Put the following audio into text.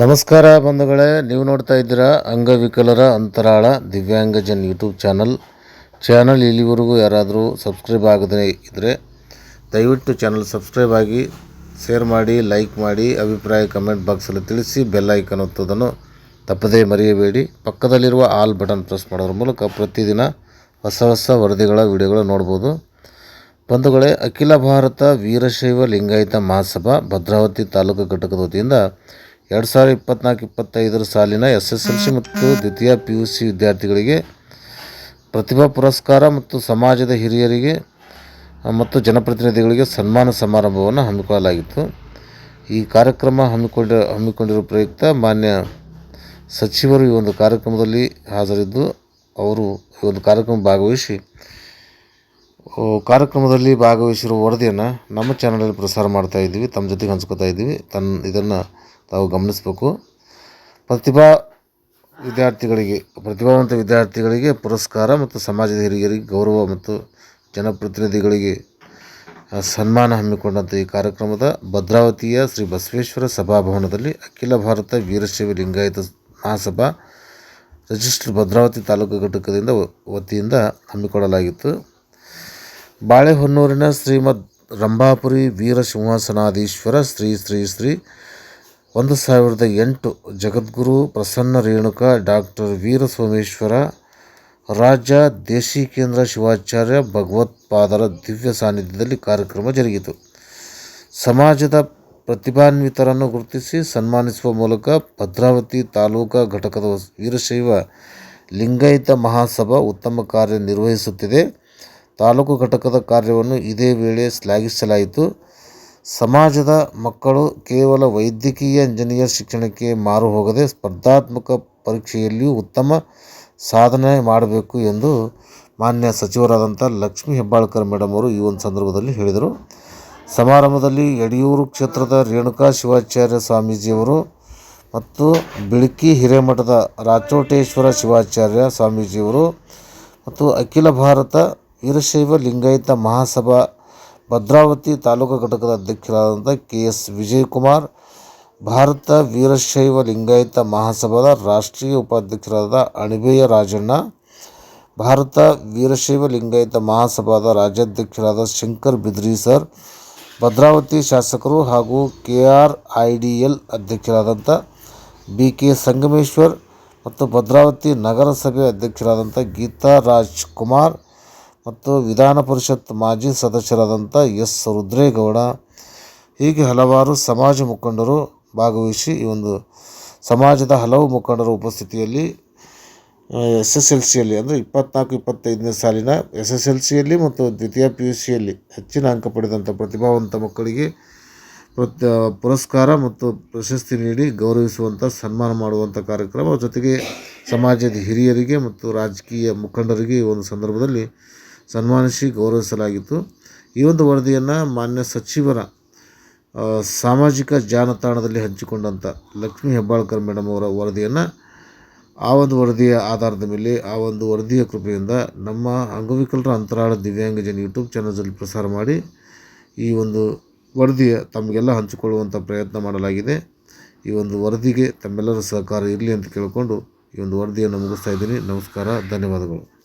ನಮಸ್ಕಾರ ಬಂಧುಗಳೇ, ನೀವು ನೋಡ್ತಾ ಇದ್ದೀರಾ ಅಂಗವಿಕಲರ ಅಂತರಾಳ ದಿವ್ಯಾಂಗಜನ್ ಯೂಟ್ಯೂಬ್ ಚಾನಲ್. ಚಾನಲ್ ಇಲ್ಲಿವರೆಗೂ ಯಾರಾದರೂ ಸಬ್ಸ್ಕ್ರೈಬ್ ಆಗದೇ ಇದ್ದರೆ ದಯವಿಟ್ಟು ಚಾನಲ್ ಸಬ್ಸ್ಕ್ರೈಬ್ ಆಗಿ, ಶೇರ್ ಮಾಡಿ, ಲೈಕ್ ಮಾಡಿ, ಅಭಿಪ್ರಾಯ ಕಮೆಂಟ್ ಬಾಕ್ಸಲ್ಲಿ ತಿಳಿಸಿ, ಬೆಲ್ ಐಕನ್ ಒತ್ತೋದನ್ನು ತಪ್ಪದೇ ಮರೆಯಬೇಡಿ. ಪಕ್ಕದಲ್ಲಿರುವ ಆಲ್ ಬಟನ್ ಪ್ರೆಸ್ ಮಾಡೋದ್ರ ಮೂಲಕ ಪ್ರತಿದಿನ ಹೊಸ ಹೊಸ ವರದಿಗಳ, ವಿಡಿಯೋಗಳು ನೋಡ್ಬೋದು. ಬಂಧುಗಳೇ, ಅಖಿಲ ಭಾರತ ವೀರಶೈವ ಲಿಂಗಾಯತ ಮಹಾಸಭಾ ಭದ್ರಾವತಿ ತಾಲೂಕು ಘಟಕದ ವತಿಯಿಂದ ಎರಡು ಸಾವಿರದ ಇಪ್ಪತ್ನಾಲ್ಕು, ಇಪ್ಪತ್ತೈದರ ಸಾಲಿನ ಎಸ್ ಎಸ್ ಎಲ್ ಸಿ ಮತ್ತು ದ್ವಿತೀಯ ಪಿ ಯು ಸಿ ವಿದ್ಯಾರ್ಥಿಗಳಿಗೆ ಪ್ರತಿಭಾ ಪುರಸ್ಕಾರ ಮತ್ತು ಸಮಾಜದ ಹಿರಿಯರಿಗೆ ಮತ್ತು ಜನಪ್ರತಿನಿಧಿಗಳಿಗೆ ಸನ್ಮಾನ ಸಮಾರಂಭವನ್ನು ಹಮ್ಮಿಕೊಳ್ಳಲಾಗಿತ್ತು. ಈ ಕಾರ್ಯಕ್ರಮ ಹಮ್ಮಿಕೊಂಡ, ಹಮ್ಮಿಕೊಂಡಿರುವ ಪ್ರಯುಕ್ತ ಮಾನ್ಯ ಸಚಿವರು ಈ ಒಂದು ಕಾರ್ಯಕ್ರಮದಲ್ಲಿ ಹಾಜರಿದ್ದು, ಅವರು ಈ ಒಂದು ಕಾರ್ಯಕ್ರಮ ಭಾಗವಹಿಸಿ ಕಾರ್ಯಕ್ರಮದಲ್ಲಿ ಭಾಗವಹಿಸಿರುವ ವರದಿಯನ್ನು ನಮ್ಮ ಚಾನಲಲ್ಲಿ ಪ್ರಸಾರ ಮಾಡ್ತಾ ಇದ್ದೀವಿ, ತಮ್ಮ ಜೊತೆಗೆ ಹಂಚ್ಕೋತಾ ಇದ್ದೀವಿ. ತನ್ನ, ಇದನ್ನು ತಾವು ಗಮನಿಸಬೇಕು. ಪ್ರತಿಭಾ ವಿದ್ಯಾರ್ಥಿಗಳಿಗೆ, ಪ್ರತಿಭಾವಂತ ವಿದ್ಯಾರ್ಥಿಗಳಿಗೆ ಪುರಸ್ಕಾರ ಮತ್ತು ಸಮಾಜದ ಹಿರಿಯರಿಗೆ ಗೌರವ ಮತ್ತು ಜನಪ್ರತಿನಿಧಿಗಳಿಗೆ ಸನ್ಮಾನ ಹಮ್ಮಿಕೊಂಡಂಥ ಈ ಕಾರ್ಯಕ್ರಮದ ಭದ್ರಾವತಿಯ ಶ್ರೀ ಬಸವೇಶ್ವರ ಸಭಾಭವನದಲ್ಲಿ ಅಖಿಲ ಭಾರತ ವೀರಶೈವ ಲಿಂಗಾಯತ ಮಹಾಸಭಾ ರಿಜಿಸ್ಟರ್ ಭದ್ರಾವತಿ ತಾಲೂಕು ಘಟಕದಿಂದ ವತಿಯಿಂದ ಹಮ್ಮಿಕೊಳ್ಳಲಾಗಿತ್ತು. ಬಾಳೆಹೊನ್ನೂರಿನ ಶ್ರೀಮದ್ ರಂಭಾಪುರಿ ವೀರ ಸಿಂಹಾಸನಾಧೀಶ್ವರ ಶ್ರೀ ಶ್ರೀ ಶ್ರೀ ಒಂದು ಸಾವಿರದ ಎಂಟು ಜಗದ್ಗುರು ಪ್ರಸನ್ನ ರೇಣುಕ ಡಾಕ್ಟರ್ ವೀರ ಸೋಮೇಶ್ವರ ರಾಜ ದೇಶಿಕೇಂದ್ರ ಶಿವಾಚಾರ್ಯ ಭಗವತ್ಪಾದರ ದಿವ್ಯ ಸಾನ್ನಿಧ್ಯದಲ್ಲಿ ಕಾರ್ಯಕ್ರಮ ಜರುಗಿತು. ಸಮಾಜದ ಪ್ರತಿಭಾನ್ವಿತರನ್ನು ಗುರುತಿಸಿ ಸನ್ಮಾನಿಸುವ ಮೂಲಕ ಭದ್ರಾವತಿ ತಾಲೂಕಾ ಘಟಕದ ವೀರಶೈವ ಲಿಂಗಾಯತ ಮಹಾಸಭಾ ಉತ್ತಮ ಕಾರ್ಯ ನಿರ್ವಹಿಸುತ್ತಿದೆ. ತಾಲೂಕು ಘಟಕದ ಕಾರ್ಯವನ್ನು ಇದೇ ವೇಳೆ ಶ್ಲಾಘಿಸಲಾಯಿತು. ಸಮಾಜದ ಮಕ್ಕಳು ಕೇವಲ ವೈದ್ಯಕೀಯ ಇಂಜಿನಿಯರ್ ಶಿಕ್ಷಣಕ್ಕೆ ಮಾರು ಹೋಗದೆ ಸ್ಪರ್ಧಾತ್ಮಕ ಪರೀಕ್ಷೆಯಲ್ಲಿಯೂ ಉತ್ತಮ ಸಾಧನೆ ಮಾಡಬೇಕು ಎಂದು ಮಾನ್ಯ ಸಚಿವರಾದಂಥ ಲಕ್ಷ್ಮೀ ಹೆಬ್ಬಾಳ್ಕರ್ ಮೇಡಮ್ ಅವರು ಈ ಒಂದು ಸಂದರ್ಭದಲ್ಲಿ ಹೇಳಿದರು. ಸಮಾರಂಭದಲ್ಲಿ ಯಡಿಯೂರು ಕ್ಷೇತ್ರದ ರೇಣುಕಾ ಶಿವಾಚಾರ್ಯ ಸ್ವಾಮೀಜಿಯವರು ಮತ್ತು ಬಿಳ್ಕಿ ಹಿರೇಮಠದ ರಾಚೋಟೇಶ್ವರ ಶಿವಾಚಾರ್ಯ ಸ್ವಾಮೀಜಿಯವರು ಮತ್ತು ಅಖಿಲ ಭಾರತ ವೀರಶೈವ ಲಿಂಗಾಯತ ಮಹಾಸಭಾ ಭದ್ರಾವತಿ ತಾಲೂಕು ಘಟಕದ ಅಧ್ಯಕ್ಷರಾದಂಥ ಕೆ ಎಸ್ ವಿಜಯಕುಮಾರ್, ಭಾರತ ವೀರಶೈವ ಲಿಂಗಾಯತ ಮಹಾಸಭಾದ ರಾಷ್ಟ್ರೀಯ ಉಪಾಧ್ಯಕ್ಷರಾದ ಅಣಿಬೆಯ ರಾಜಣ್ಣ, ಭಾರತ ವೀರಶೈವ ಲಿಂಗಾಯತ ಮಹಾಸಭಾದ ರಾಜ್ಯಾಧ್ಯಕ್ಷರಾದ ಶಂಕರ್ ಬಿದ್ರಿ ಸರ್, ಭದ್ರಾವತಿ ಶಾಸಕರು ಹಾಗೂ K R I D L ಅಧ್ಯಕ್ಷರಾದಂಥ ಬಿ ಕೆ ಸಂಗಮೇಶ್ವರ್ ಮತ್ತು ಭದ್ರಾವತಿ ನಗರಸಭೆ ಅಧ್ಯಕ್ಷರಾದಂಥ ಗೀತಾ ರಾಜ್ ಕುಮಾರ್ ಮತ್ತು ವಿಧಾನ ಪರಿಷತ್ ಮಾಜಿ ಸದಸ್ಯರಾದಂಥ ಎಸ್ ರುದ್ರೇಗೌಡ, ಹೀಗೆ ಹಲವಾರು ಸಮಾಜ ಮುಖಂಡರು ಭಾಗವಹಿಸಿ ಈ ಒಂದು ಸಮಾಜದ ಹಲವು ಮುಖಂಡರ ಉಪಸ್ಥಿತಿಯಲ್ಲಿ ಎಸ್ ಎಸ್ ಎಲ್ ಸಿಯಲ್ಲಿ ಅಂದರೆ ಇಪ್ಪತ್ನಾಲ್ಕು, ಇಪ್ಪತ್ತೈದನೇ ಸಾಲಿನ ಎಸ್ ಎಸ್ ಎಲ್ ಸಿಯಲ್ಲಿ ಮತ್ತು ದ್ವಿತೀಯ ಪಿ ಯು ಸಿಯಲ್ಲಿ ಹೆಚ್ಚಿನ ಅಂಕ ಪಡೆದಂಥ ಪ್ರತಿಭಾವಂತ ಮಕ್ಕಳಿಗೆ ಪುರಸ್ಕಾರ ಮತ್ತು ಪ್ರಶಸ್ತಿ ನೀಡಿ ಗೌರವಿಸುವಂಥ, ಸನ್ಮಾನ ಮಾಡುವಂಥ ಕಾರ್ಯಕ್ರಮ. ಜೊತೆಗೆ ಸಮಾಜದ ಹಿರಿಯರಿಗೆ ಮತ್ತು ರಾಜಕೀಯ ಮುಖಂಡರಿಗೆ ಈ ಒಂದು ಸಂದರ್ಭದಲ್ಲಿ ಸನ್ಮಾನಿಸಿ ಗೌರವಿಸಲಾಗಿತ್ತು. ಈ ಒಂದು ವರದಿಯನ್ನು ಮಾನ್ಯ ಸಚಿವರ ಸಾಮಾಜಿಕ ಜಾಲತಾಣದಲ್ಲಿ ಹಂಚಿಕೊಂಡಂಥ ಲಕ್ಷ್ಮೀ ಹೆಬ್ಬಾಳ್ಕರ್ ಮೇಡಮ್ ಅವರ ವರದಿಯನ್ನು, ಆ ಒಂದು ವರದಿಯ ಆಧಾರದ ಮೇಲೆ, ಆ ಒಂದು ವರದಿಯ ಕೃಪೆಯಿಂದ ನಮ್ಮ ಅಂಗವಿಕಲರ ಅಂತರಾಳ ದಿವ್ಯಾಂಗಜನ ಯೂಟ್ಯೂಬ್ ಚಾನಲ್ಸಲ್ಲಿ ಪ್ರಸಾರ ಮಾಡಿ, ಈ ಒಂದು ವರದಿಯ ತಮಗೆಲ್ಲ ಹಂಚಿಕೊಳ್ಳುವಂಥ ಪ್ರಯತ್ನ ಮಾಡಲಾಗಿದೆ. ಈ ಒಂದು ವರದಿಗೆ ತಮ್ಮೆಲ್ಲರ ಸಹಕಾರ ಇರಲಿ ಅಂತ ಕೇಳಿಕೊಂಡು ಈ ಒಂದು ವರದಿಯನ್ನು ಮುಗಿಸ್ತಾ ಇದ್ದೀನಿ. ನಮಸ್ಕಾರ, ಧನ್ಯವಾದಗಳು.